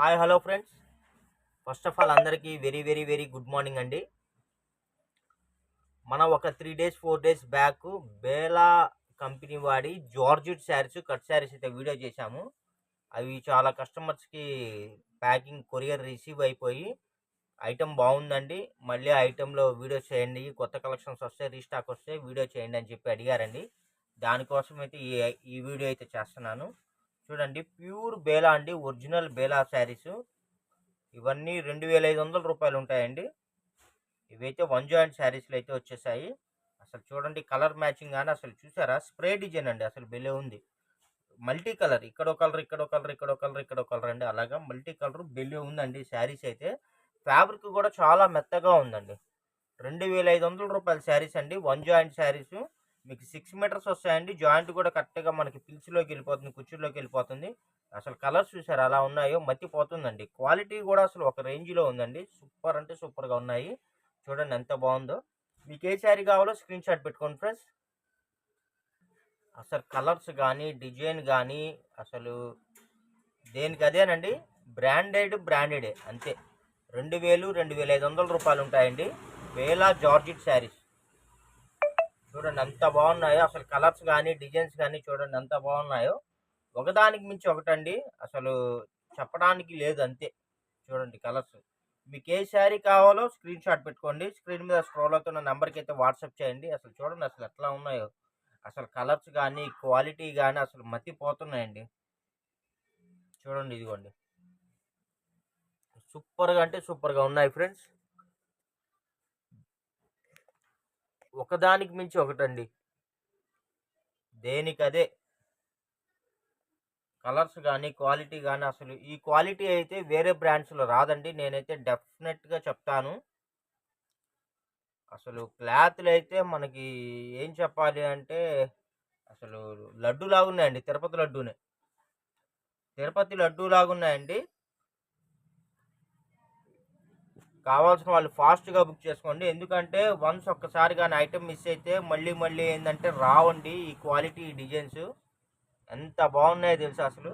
Hi hello friends. First of all అందరికీ very very very good morning అండి. మనం ఒక three days four days back Bela company వాడి georgette saris cut saris అయితే video చేశాము. అవి చాలా కస్టమర్స్కి ప్యాకింగ్ కొరియర్ రిసీవ్ అయిపోయి ఐటెం బాగుందండి. మళ్ళీ ఐటెంలో వీడియో చేయండి. కొత్త కలెక్షన్స్ వస్తే రీస్టాక్ వస్తే వీడియో చేయండి అని చెప్పి అడిగారండి. దానికోసం అయితే ఈ ఈ వీడియో అయితే చేస్తున్నాను. చూడండి ప్యూర్ బేలా అండి ఒరిజినల్ బేలా శారీస్. ఇవన్నీ రెండు వేల ఐదు వందల రూపాయలు ఉంటాయండి. ఇవైతే వన్ జాయింట్ శారీస్లు అయితే వచ్చేసాయి. అసలు చూడండి కలర్ మ్యాచింగ్ కానీ అసలు చూసారా? స్ప్రే డిజైన్ అండి అసలు బెలే ఉంది. మల్టీ కలర్ ఇక్కడ కలర్ ఇక్కడ కలర్ ఇక్కడ కలర్ ఇక్కడ కలర్ అండి అలాగా మల్టీ కలర్ బెలే ఉందండి శారీస్ అయితే. ఫ్యాబ్రిక్ కూడా చాలా మెత్తగా ఉందండి. రెండు వేల ఐదు వందల రూపాయల శారీస్ అండి వన్ జాయింట్ శారీస్. మీకు సిక్స్ మీటర్స్ వస్తాయండి. జాయింట్ కూడా కరెక్ట్గా మనకి పిల్స్లోకి వెళ్ళిపోతుంది కుర్చీలోకి వెళ్ళిపోతుంది. అసలు కలర్స్ చూసారు అలా ఉన్నాయో మత్తిపోతుందండి క్వాలిటీ కూడా అసలు ఒక రేంజ్లో ఉందండి. సూపర్ అంటే సూపర్గా ఉన్నాయి. చూడండి ఎంత బాగుందో. మీకు ఏ శారీ కావాలో స్క్రీన్ షాట్ పెట్టుకోండి ఫ్రెండ్స్ అసలు కలర్స్ కానీ డిజైన్ కానీ అసలు దేనికి అదేనండి? బ్రాండెడ్ బ్రాండెడే అంతే. రెండు వేలు రెండు వేల ఐదు వందల రూపాయలు ఉంటాయండి. వేలా జార్జిట్ శారీస్ చూడండి ఎంత బాగున్నాయో అసలు కలర్స్ కానీ డిజైన్స్ కానీ చూడండి ఎంత బాగున్నాయో. ఒకదానికి మించి ఒకటండి అసలు చెప్పడానికి లేదు అంతే. చూడండి కలర్స్. మీకు ఏ శారీ కావాలో స్క్రీన్ షాట్ పెట్టుకోండి. స్క్రీన్ మీద స్క్రోల్ అవుతున్న నెంబర్కి అయితే వాట్సాప్ చేయండి. అసలు చూడండి అసలు ఎట్లా ఉన్నాయో. అసలు కలర్స్ కానీ క్వాలిటీ కానీ అసలు మతిపోతున్నాయండి. చూడండి ఇదిగోండి. సూపర్గా అంటే సూపర్గా ఉన్నాయి ఫ్రెండ్స్. ఒకదానికి మించి ఒకటండి. దేనికదే? కలర్స్ కానీ క్వాలిటీ కానీ అసలు ఈ క్వాలిటీ అయితే వేరే బ్రాండ్స్లో రాదండి. నేనైతే డెఫినెట్గా చెప్తాను. అసలు క్లాత్లు అయితే మనకి ఏం చెప్పాలి అంటే అసలు లడ్డు లాగున్నాయండి తిరుపతి లడ్డూనే. తిరుపతి లడ్డు లాగున్నాయండి కావాల్సిన వాళ్ళు ఫాస్ట్గా బుక్ చేసుకోండి. ఎందుకంటే వన్స్ ఒక్కసారి కానీ ఐటెం మిస్ అయితే మళ్ళీ మళ్ళీ ఏంటంటే రావండి ఈ క్వాలిటీ ఈ డిజైన్స్. ఎంత బాగున్నాయో తెలుసా అసలు?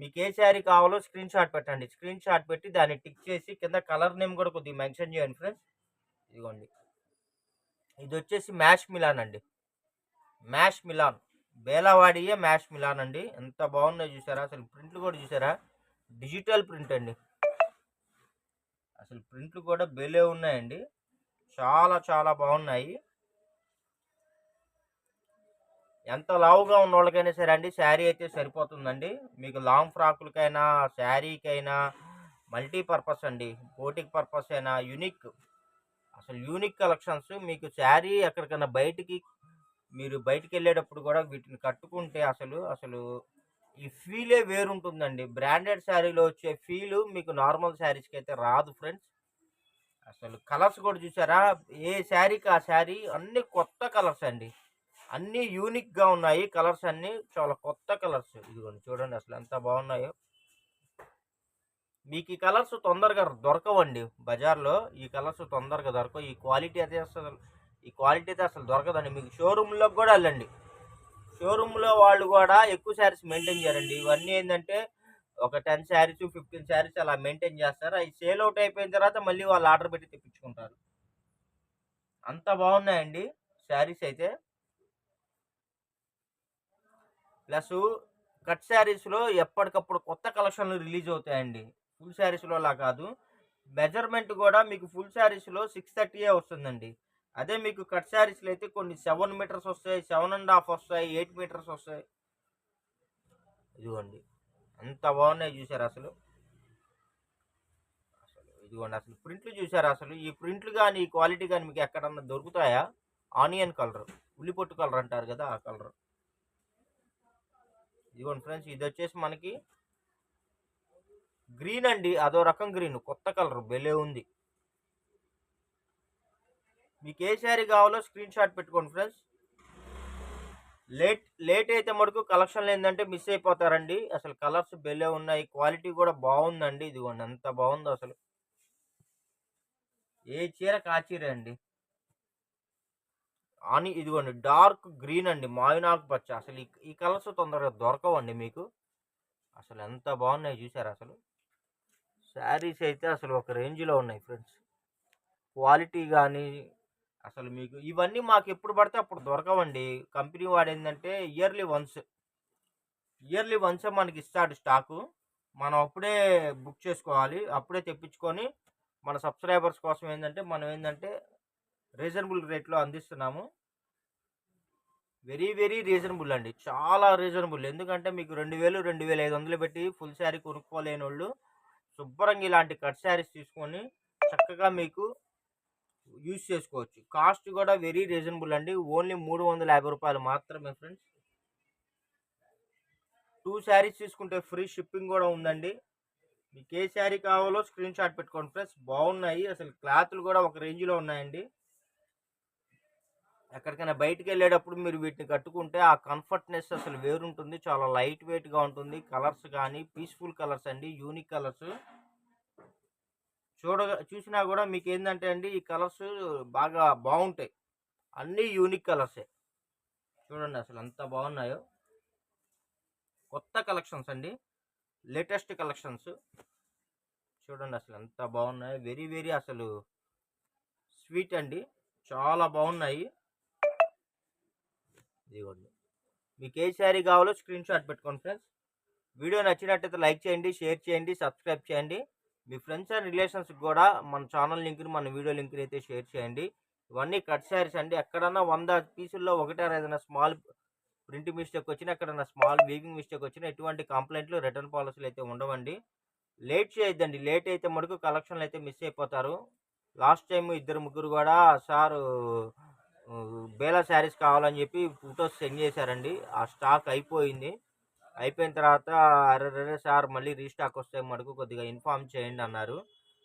మీకు ఏ శారీ కావాలో స్క్రీన్ షాట్ పెట్టండి. స్క్రీన్ షాట్ పెట్టి దాన్ని టిక్ చేసి కింద కలర్ నేమ్ కూడా కొద్దిగా మెన్షన్ చేయండి ఫ్రెండ్స్. ఇదిగోండి. ఇది వచ్చేసి మ్యాష్ మిలాన్ అండి. మ్యాష్ మిలాన్. బేలవాడియే మ్యాష్ మిలాన్ అండి. ఎంత బాగున్నాయో చూసారా? అసలు ప్రింట్లు కూడా చూసారా? డిజిటల్ ప్రింట్ అండి. అసలు ప్రింట్లు కూడా బెలే ఉన్నాయండి. చాలా చాలా బాగున్నాయి. ఎంత లావుగా ఉన్న వాళ్ళకైనా సరే అండి శారీ అయితే సరిపోతుందండి. మీకు లాంగ్ ఫ్రాకులకైనా శారీకైనా మల్టీపర్పస్ అండి బోటిక్ పర్పస్ అయినా యూనిక్ అసలు యూనిక్ కలెక్షన్స్. మీకు శారీ ఎక్కడికైనా బయటికి మీరు బయటికి వెళ్ళేటప్పుడు కూడా వీటిని కట్టుకుంటే అసలు అసలు ఈ ఫీలే వేరుంటుందండి. బ్రాండెడ్ శారీలో వచ్చే ఫీలు మీకు నార్మల్ శారీస్కి అయితే రాదు ఫ్రెండ్స్ అసలు కలర్స్ కూడా చూసారా? ఏ శారీకి ఆ శారీ అన్ని కొత్త కలర్స్ అండి. అన్నీ యూనిక్గా ఉన్నాయి కలర్స్ అన్నీ. చాలా కొత్త కలర్స్ ఇదిగోండి చూడండి అసలు ఎంత బాగున్నాయో. మీకు ఈ కలర్స్ తొందరగా దొరకవండి. బజార్లో ఈ కలర్స్ తొందరగా దొరకవు. ఈ క్వాలిటీ అయితే అసలు ఈ క్వాలిటీ అయితే అసలు దొరకదండి. మీకు షోరూంలోకి కూడా వెళ్ళండి. షోరూంలో వాళ్ళు కూడా ఎక్కువ శారీస్ మెయింటైన్ చేయరండి ఇవన్నీ ఏంటంటే ఒక టెన్ శారీస్ ఫిఫ్టీన్ శారీస్ అలా మెయింటైన్ చేస్తారు. అవి సేల్ అవుట్ అయిపోయిన తర్వాత మళ్ళీ వాళ్ళు ఆర్డర్ పెట్టి తెప్పించుకుంటారు. అంత బాగున్నాయండి శారీస్ అయితే. ప్లస్ కట్ శారీస్లో ఎప్పటికప్పుడు కొత్త కలెక్షన్లు రిలీజ్ అవుతాయండి. ఫుల్ శారీస్లో అలా కాదు. మెజర్మెంట్ కూడా మీకు ఫుల్ శారీస్లో సిక్స్ థర్టీయే వస్తుందండి. అదే మీకు కట్ శారీస్లో అయితే కొన్ని సెవెన్ మీటర్స్ వస్తాయి సెవెన్ అండ్ హాఫ్ వస్తాయి ఎయిట్ మీటర్స్ వస్తాయి. ఇదిగోండి. అంత బాగున్నాయి చూసారు అసలు? అసలు ఇదిగోండి అసలు ప్రింట్లు చూసారు అసలు? ఈ ప్రింట్లు కానీ ఈ క్వాలిటీ కానీ మీకు ఎక్కడన్నా దొరుకుతాయా? ఆనియన్ కలర్ ఉల్లిపొట్టు కలర్ అంటారు కదా ఆ కలర్. ఇదిగోండి ఫ్రెండ్స్ ఇది వచ్చేసి మనకి గ్రీన్ అండి. అదో రకం గ్రీన్ కొత్త కలర్ బెలే ఉంది. మీకు ఏ శారీ కావాలో స్క్రీన్ షాట్ పెట్టుకోండి ఫ్రెండ్స్ లేట్ లేట్ అయితే మటుకు కలెక్షన్లు ఏంటంటే మిస్ అయిపోతారండి. అసలు కలర్స్ బెల్లే ఉన్నాయి. క్వాలిటీ కూడా బాగుందండి. ఇదిగోండి ఎంత బాగుందో అసలు. ఏ చీర కాచీర అండి? అని ఇదిగోండి డార్క్ గ్రీన్ అండి. మావినాకు పచ్చ. అసలు ఈ- ఈ కలర్స్ తొందరగా దొరకవండి మీకు. అసలు ఎంత బాగున్నాయి చూసారు అసలు? శారీస్ అయితే అసలు ఒక రేంజ్లో ఉన్నాయి ఫ్రెండ్స్ క్వాలిటీ కానీ అసలు మీకు ఇవన్నీ మాకు ఎప్పుడు పడితే అప్పుడు దొరకవండి. కంపెనీ వాడు ఏంటంటే ఇయర్లీ వన్స్. ఇయర్లీ వన్స్ మనకి ఇస్తాడు స్టాకు. మనం అప్పుడే బుక్ చేసుకోవాలి. అప్పుడే తెప్పించుకొని మన సబ్స్క్రైబర్స్ కోసం ఏంటంటే మనం ఏంటంటే రీజనబుల్ రేట్లో అందిస్తున్నాము. వెరీ వెరీ రీజనబుల్ అండి. చాలా రీజనబుల్. ఎందుకంటే మీకు రెండు వేలు రెండు వేల ఐదు వందలు పెట్టి ఫుల్ శారీ కొనుక్కోలేని వాళ్ళు శుభ్రంగా ఇలాంటి కట్ శారీస్ తీసుకొని చక్కగా మీకు యూజ్ చేసుకోవచ్చు. కాస్ట్ కూడా వెరీ రీజనబుల్ అండి. ఓన్లీ మూడు వందల యాభై రూపాయలు మాత్రమే ఫ్రెండ్స్. టూ శారీస్ తీసుకుంటే ఫ్రీ షిప్పింగ్ కూడా ఉందండి. మీకు ఏ శారీ కావాలో స్క్రీన్ షాట్ పెట్టుకోండి ఫ్రెండ్స్. బాగున్నాయి. అసలు క్లాత్లు కూడా ఒక రేంజ్లో ఉన్నాయండి. ఎక్కడికైనా బయటికి వెళ్ళేటప్పుడు మీరు వీటిని కట్టుకుంటే ఆ కంఫర్ట్నెస్ అసలు వేరుంటుంది. చాలా లైట్ వెయిట్గా ఉంటుంది. కలర్స్ కానీ పీస్ఫుల్ కలర్స్ అండి. Unique colours. చూడ చూసినా కూడా మీకు ఏంటంటే అండి ఈ కలర్స్ బాగా బాగుంటాయి అన్నీ యూనిక్ కలర్సే. చూడండి అసలు ఎంత బాగున్నాయో కొత్త కలెక్షన్స్ అండి. Latest collections. చూడండి అసలు ఎంత బాగున్నాయి వెరీ వెరీ అసలు స్వీట్ అండి. చాలా బాగున్నాయి ఇదిగోండి. మీకు ఏ శారీ కావాలో స్క్రీన్ షాట్ పెట్టుకోండి ఫ్రెండ్స్. వీడియో నచ్చినట్టయితే లైక్ చేయండి షేర్ చేయండి సబ్స్క్రైబ్ చేయండి. మీ ఫ్రెండ్స్ అండ్ రిలేషన్స్కి కూడా మన ఛానల్ లింక్ని మన వీడియో లింక్ని అయితే షేర్ చేయండి. ఇవన్నీ కట్ శారీస్ అండి. ఎక్కడన్నా వంద పీసుల్లో ఒకటే ఏదైనా స్మాల్ ప్రింట్ మిస్టేక్ వచ్చినా ఎక్కడన్నా స్మాల్ వీవింగ్ మిస్టేక్ వచ్చినా ఎటువంటి కంప్లైంట్లు రిటర్న్ పాలసీలు అయితే ఉండవండి. లేట్ చేయొద్దండి. లేట్ అయితే మటుకు కలెక్షన్లు అయితే మిస్ అయిపోతారు. లాస్ట్ టైం ఇద్దరు ముగ్గురు కూడా సార్ బేలా శారీస్ కావాలని చెప్పి ఫొటోస్ సెండ్ చేశారండి. ఆ స్టాక్ అయిపోయింది. అయిపోయిన తర్వాత అరే సార్ మళ్ళీ రీస్టాక్ వస్తే మటుకు కొద్దిగా ఇన్ఫామ్ చేయండి అన్నారు.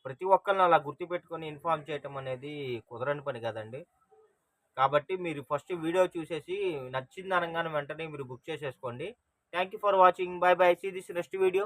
ప్రతి ఒక్కరిని అలా గుర్తుపెట్టుకొని ఇన్ఫామ్ చేయటం అనేది కుదరని పని కదండి. కాబట్టి మీరు ఫస్ట్ వీడియో చూసేసి నచ్చింది అనగానే వెంటనే మీరు బుక్ చేసేసుకోండి. Thank you for watching. Bye bye see this next video.